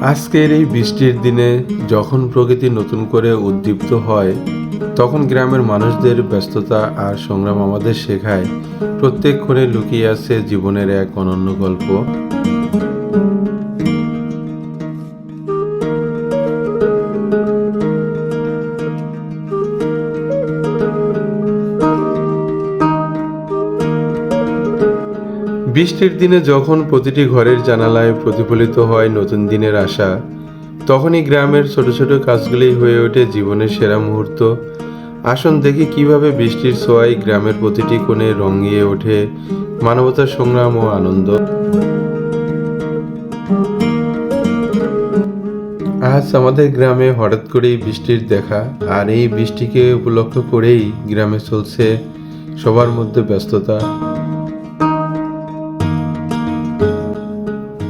আজকের এই বৃষ্টির দিনে যখন প্রকৃতি নতুন করে উদ্দীপ্ত হয়, তখন গ্রামের মানুষদের ব্যস্ততা আর সংগ্রাম আমাদের শেখায়। প্রত্যেক ক্ষণে লুকিয়ে আছে জীবনের এক অনন্য গল্প। বৃষ্টির দিনে যখন প্রতিটি ঘরের জানালায় প্রতিফলিত হয় নতুন দিনের আশা, তখনই গ্রামের ছোট ছোট কাজগুলি হয়ে ওঠে জীবনের সেরা মুহূর্ত। আসুন দেখি কীভাবে বৃষ্টির ছোঁয়ায় গ্রামের প্রতিটি কোণে রঙিয়ে ওঠে মানবতার সংগ্রাম ও আনন্দ। আজ আমাদের গ্রামে হঠাৎ করেই বৃষ্টির দেখা, আর এই বৃষ্টিকে উপলক্ষ করেই গ্রামে চলছে সবার মধ্যে ব্যস্ততা।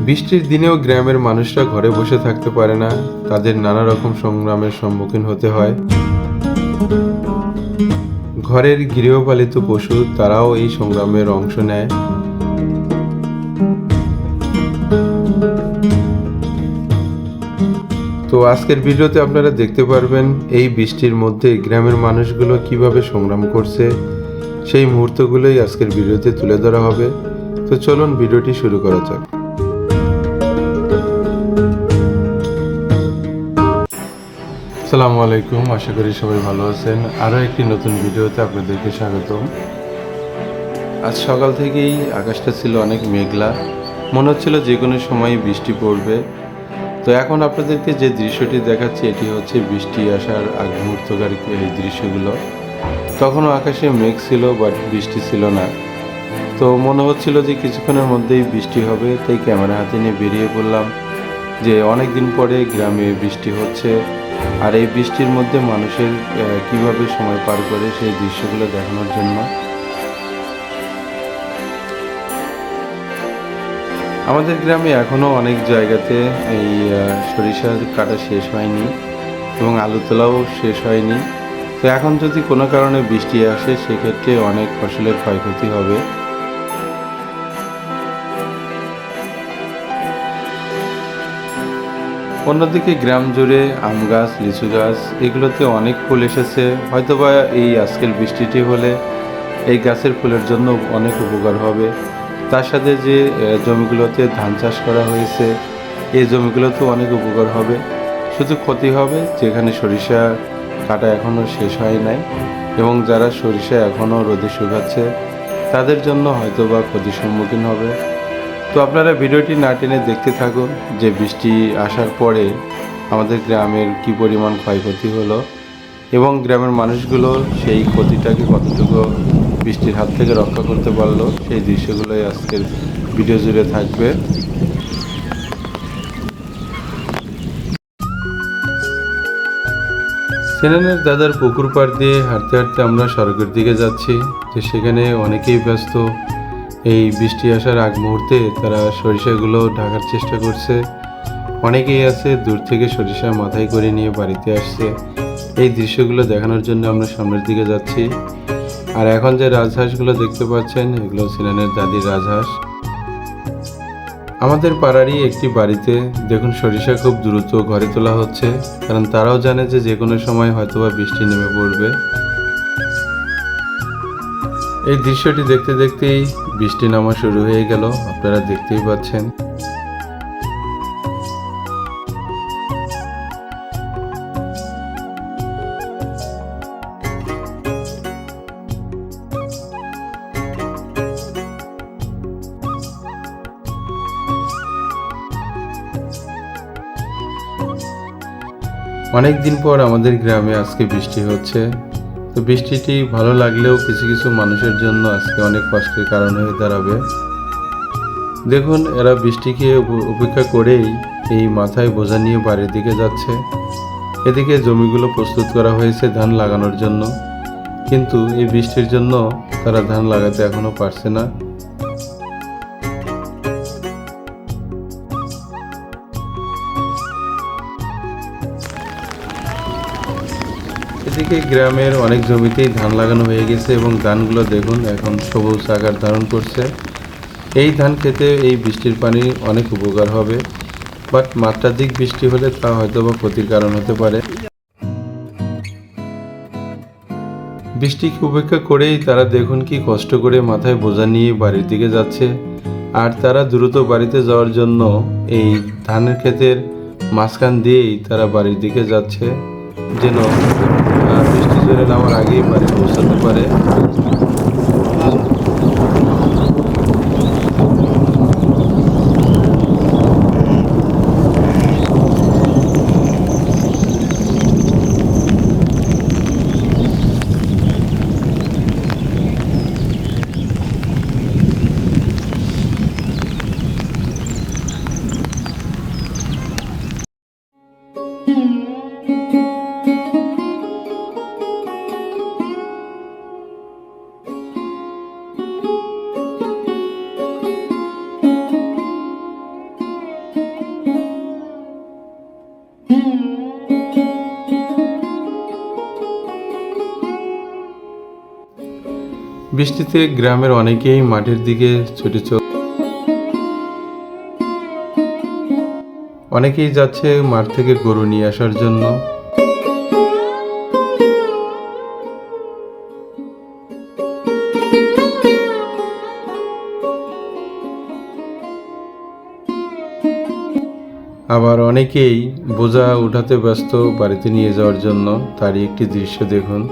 বৃষ্টির দিনেও গ্রামের মানুষরা ঘরে বসে থাকতে পারে না। তাদের নানা রকম সংগ্রামের সম্মুখীন হতে হয়। ঘরের গৃহপালিত পশু, তারাও এই সংগ্রামের অংশ নেয়। তো আজকের ভিডিওতে আপনারা দেখতে পারবেন, এই বৃষ্টির মধ্যে গ্রামের মানুষগুলো কীভাবে সংগ্রাম করছে। সেই মুহূর্তগুলোই আজকের ভিডিওতে তুলে ধরা হবে। তো চলুন ভিডিওটি শুরু করা যাক। আসসালামু আলাইকুম, আশা করি সবাই ভালো আছেন। আরও একটি নতুন ভিডিওতে আপনাদেরকে স্বাগতম। আজ সকাল থেকেই আকাশটা ছিল অনেক মেঘলা। মনে হচ্ছিল যে কোনো সময় বৃষ্টি পড়বে। তো এখন আপনাদেরকে যে দৃশ্যটি দেখাচ্ছি, এটি হচ্ছে বৃষ্টি আসার আগ মুহূর্তকার এই দৃশ্যগুলো। তখনও আকাশে মেঘ ছিল, বাট বৃষ্টি ছিল না। তো মনে হচ্ছিল যে কিছুক্ষণের মধ্যেই বৃষ্টি হবে, তাই ক্যামেরা হাতে নিয়ে বেরিয়ে পড়লাম যে অনেক দিন পরে গ্রামে বৃষ্টি হচ্ছে। আর এই বৃষ্টির মধ্যে মানুষের কীভাবে সময় পার করে সেই দৃশ্যগুলো দেখানোর জন্য। আমাদের গ্রামে এখনও অনেক জায়গাতে এই আহ, সরিষা কাটা শেষ হয়নি এবং আলু তোলাও শেষ হয়নি। তো এখন যদি কোনো কারণে বৃষ্টি আসে সেক্ষেত্রে অনেক ফসলের ক্ষয়ক্ষতি হবে। অন্যদিকে গ্রাম জুড়ে আম গাছ, লিচু গাছ, এগুলোতে অনেক ফুল এসেছে। হয়তোবা এই আজকের বৃষ্টিটি হলে এই গাছের ফুলের জন্য অনেক উপকার হবে। তার সাথে যে জমিগুলোতে ধান চাষ করা হয়েছে, এই জমিগুলোতেও অনেক উপকার হবে। শুধু ক্ষতি হবে যেখানে সরিষা কাটা এখনও শেষ হয় নাই এবং যারা সরিষা এখনও রোদে শুকাচ্ছে, তাদের জন্য হয়তোবা ক্ষতির সম্মুখীন হবে। তো আপনারা ভিডিওটি না টেনে দেখতে থাকুন যে বৃষ্টি আসার পরে আমাদের গ্রামের কি পরিমাণ ক্ষয়ক্ষতি হলো এবং গ্রামের মানুষগুলো সেই ক্ষতিটাকে কতটুকু বৃষ্টির হাত থেকে রক্ষা করতে পারল, সেই দৃশ্যগুলোই আজকের ভিডিও জুড়ে থাকবে। সেনানের দাদার পুকুর পাড় দিয়ে হাঁটতে হাঁটতে আমরা সড়কের দিকে যাচ্ছি তো সেখানে অনেকেই ব্যস্ত। এই বৃষ্টি আসার আগ মুহূর্তে তারা সরিষাগুলো ঢাকার চেষ্টা করছে। অনেকেই আছে দূর থেকে সরিষা মাথায় করে নিয়ে বাড়িতে আসছে। এই দৃশ্যগুলো দেখানোর জন্য আমরা সামনের দিকে যাচ্ছি। আর এখন যে রাজহাঁসগুলো দেখতে পাচ্ছেন, এগুলো সিনানের দাদির রাজহাঁস। আমাদের পাড়ারই একটি বাড়িতে দেখুন সরিষা খুব দ্রুত ঘরে তোলা হচ্ছে, কারণ তারাও জানে যে যে কোনো সময় হয়তোবা বৃষ্টি নেমে পড়বে। এই দৃশ্যটি দেখতে দেখতেই বৃষ্টি নামা শুরু হয়ে গেল, আপনারা দেখতেই পাচ্ছেন। অনেক দিন পর আমাদের গ্রামে আজকে বৃষ্টি হচ্ছে। তো বৃষ্টিটি ভালো লাগলেও কিছু কিছু মানুষের জন্য আজকে অনেক কষ্টের কারণ হয়ে দাঁড়াবে। দেখুন, এরা বৃষ্টিকে উপ- উপেক্ষা করেই এই মাথায় বোঝা নিয়ে বাড়ির দিকে যাচ্ছে। এদিকে জমিগুলো প্রস্তুত করা হয়েছে ধান লাগানোর জন্য। কিন্তু এই বৃষ্টির জন্য তারা ধান লাগাতে এখনও পারছে না। এদিকে গ্রামের অনেক জমিতেই ধান লাগানো হয়ে গেছে এবং ধানগুলো দেখুন, এখন সবুজ আকার ধারণ করছে। এই ধান খেতে এই বৃষ্টির পানি অনেক উপকার হবে, বাট মাত্রাধিক বৃষ্টি হলে তা হয়তো বা ক্ষতির কারণ হতে পারে। বৃষ্টিকে উপেক্ষা করেই তারা দেখুন কি কষ্ট করে মাথায় বোঝা নিয়ে বাড়ির দিকে যাচ্ছে, আর তারা দ্রুত বাড়িতে যাওয়ার জন্য এই ধানের ক্ষেতের মাঝখান দিয়েই তারা বাড়ির দিকে যাচ্ছে, যেন আহ, নামার আগেই পারে পৌঁছাতে পারে। বৃষ্টিতে গ্রামের অনেকেই মাঠের দিকে ছুটে চল অনেকেই যাচ্ছে মাঠ থেকে গরু নিয়ে আসার জন্য। আবার অনেকেই বোঝা উঠাতে ব্যস্ত বাড়িতে নিয়ে যাওয়ার জন্য তারই একটি দৃশ্য দেখুন।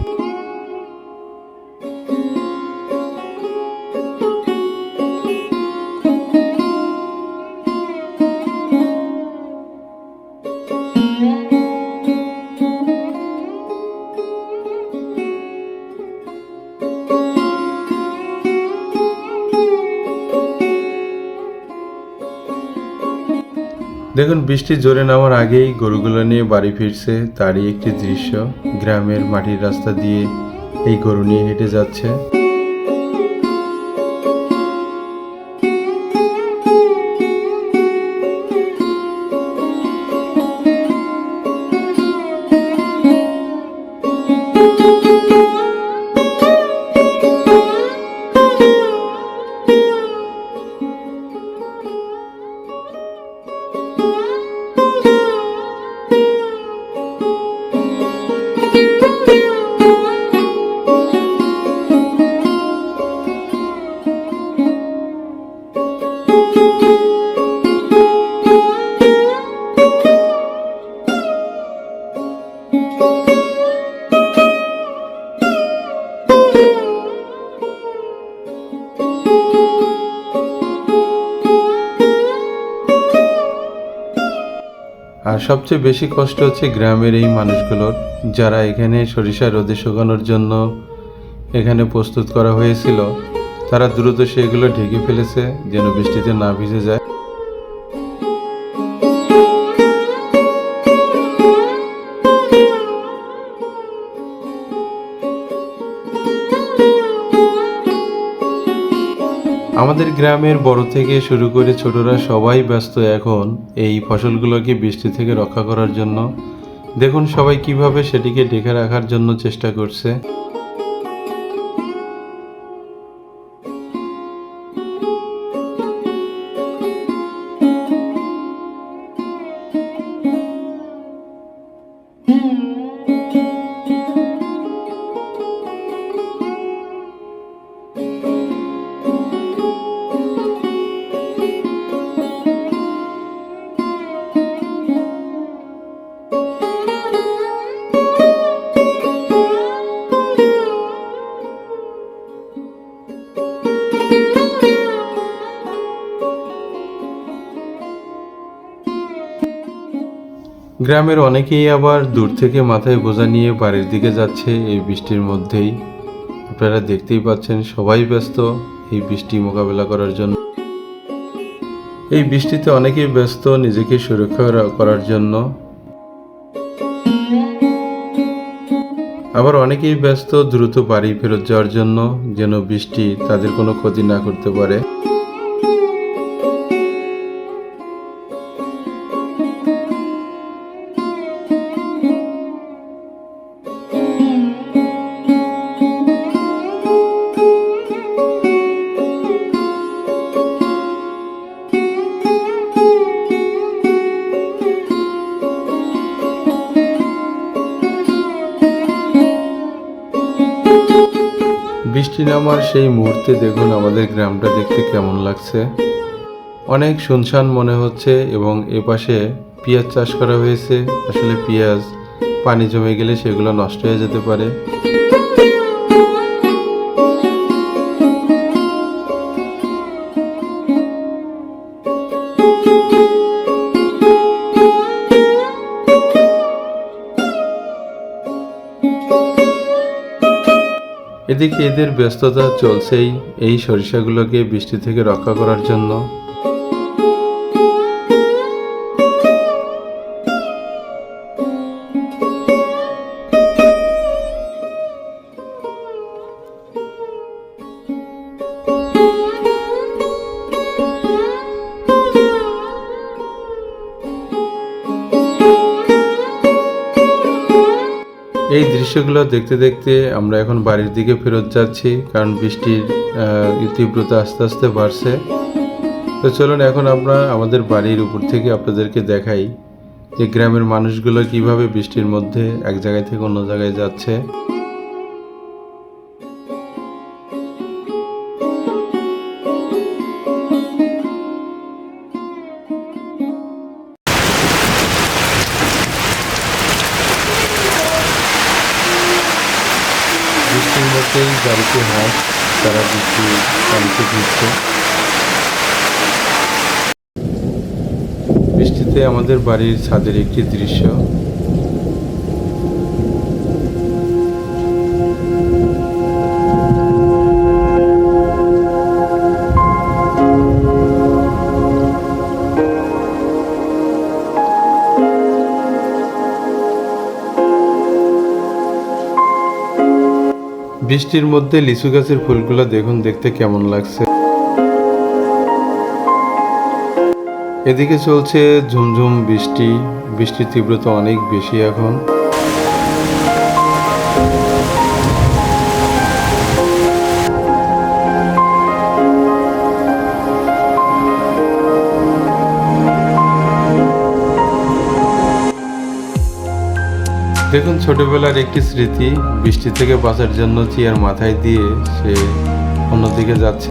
দেখুন, বৃষ্টি জোরে নামার আগেই গরুগুলো নিয়ে বাড়ি ফিরছে, তারই একটি দৃশ্য। গ্রামের মাটির রাস্তা দিয়ে এই গরু নিয়ে হেঁটে যাচ্ছে। আর সবচেয়ে বেশি কষ্ট হচ্ছে গ্রামের এই মানুষগুলোর, যারা এখানে সরিষা রোদে শুকানোর জন্য এখানে প্রস্তুত করা হয়েছিল। তারা দ্রুত সেগুলো ঢেকে ফেলেছে, যেন বৃষ্টিতে না ভিজে যায়। গ্রামের বড় থেকে শুরু করে ছোটরা সবাই ব্যস্ত এখন এই ফসলগুলোকে বৃষ্টি থেকে রক্ষা করার জন্য। দেখুন সবাই কীভাবে সেটিকে ডেকে রাখার জন্য চেষ্টা করছে। গ্রামের অনেকেই আবার দূর থেকে মাথায় বোঝা নিয়ে বাড়ির দিকে যাচ্ছে এই বৃষ্টির মধ্যেই। আপনারা দেখতেই পাচ্ছেন সবাই ব্যস্ত এই বৃষ্টি মোকাবেলা করার জন্য। এই বৃষ্টিতে অনেকেই ব্যস্ত নিজেকে সুরক্ষা করার জন্য। আবার অনেকেই ব্যস্ত দ্রুত বাড়ি ফেরত যাওয়ার জন্য, যেন বৃষ্টি তাদের কোনো ক্ষতি না করতে পারে। বৃষ্টি নামার সেই মুহূর্তে দেখুন আমাদের গ্রামটা দেখতে কেমন লাগছে। অনেক শুনশান মনে হচ্ছে এবং এপাশে পেঁয়াজ চাষ করা হয়েছে। আসলে পেঁয়াজ পানি জমে গেলে সেগুলো নষ্ট হয়ে যেতে পারে। এদিকে এদের ব্যস্ততা চলছেই এই সরিষাগুলোকে বৃষ্টি থেকে রক্ষা করার জন্য। এই দৃশ্যগুলো দেখতে দেখতে আমরা এখন বাড়ির দিকে ফেরত যাচ্ছি, কারণ বৃষ্টির তীব্রতা আস্তে আস্তে বাড়ছে। তো চলুন এখন আমরা আমাদের বাড়ির উপর থেকে আপনাদেরকে দেখাই যে গ্রামের মানুষগুলো কীভাবে বৃষ্টির মধ্যে এক জায়গায় থেকে অন্য জায়গায় যাচ্ছে। বৃষ্টির গাড়িতে হয় তারা বৃষ্টি পানিতে ভিজছে বৃষ্টিতে আমাদের বাড়ির ছাদের একটি দৃশ্য। বৃষ্টির মধ্যে লিচু গাছের ফুলগুলো দেখুন, দেখতে কেমন লাগছে। এদিকে চলছে ঝুমঝুম বৃষ্টি। বৃষ্টির তীব্রতা অনেক বেশি এখন। দেখুন, ছোটবেলার একটি স্মৃতি বৃষ্টি থেকে বাঁচার জন্য চেয়ার মাথায় দিয়ে সে অন্যদিকে যাচ্ছে।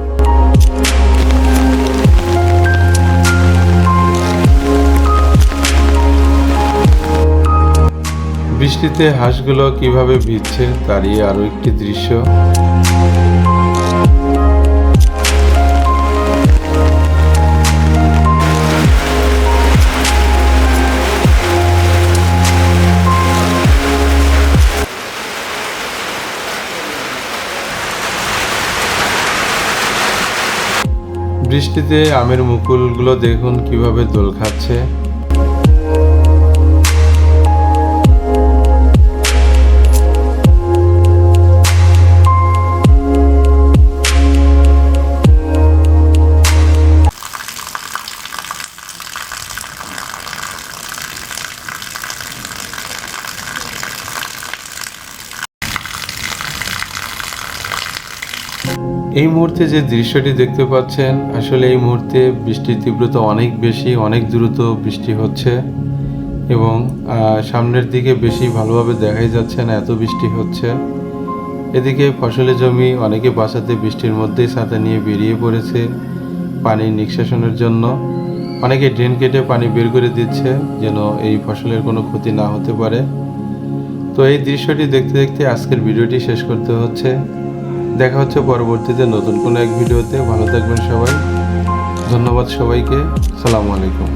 বৃষ্টিতে হাঁসগুলো কীভাবে ভিজছে তারই আরও একটি দৃশ্য। বৃষ্টিতে আমের মুকুলগুলো দেখুন কীভাবে দোল খাচ্ছে। এই মুহূর্তে যে দৃশ্যটি দেখতে পাচ্ছেন, আসলে এই মুহূর্তে বৃষ্টির তীব্রতা অনেক বেশি, অনেক দ্রুত বৃষ্টি হচ্ছে এবং সামনের দিকে বেশি ভালোভাবে দেখাই যাচ্ছে না, এত বৃষ্টি হচ্ছে। এদিকে ফসলের জমি অনেকে বাঁচাতে বৃষ্টির মধ্যেই ছাতা নিয়ে বেরিয়ে পড়েছে পানি নিষ্কাশনের জন্য। অনেকে ড্রেন কেটে পানি বের করে দিচ্ছে যেন এই ফসলের কোনো ক্ষতি না হতে পারে। তো এই দৃশ্যটি দেখতে দেখতে আজকের ভিডিওটি শেষ করতে হচ্ছে। দেখা হচ্ছে পরবর্তীতে নতুন কোনো এক ভিডিওতে। ভালো থাকবেন সবাই। ধন্যবাদ সবাইকে। সালামু আলাইকুম।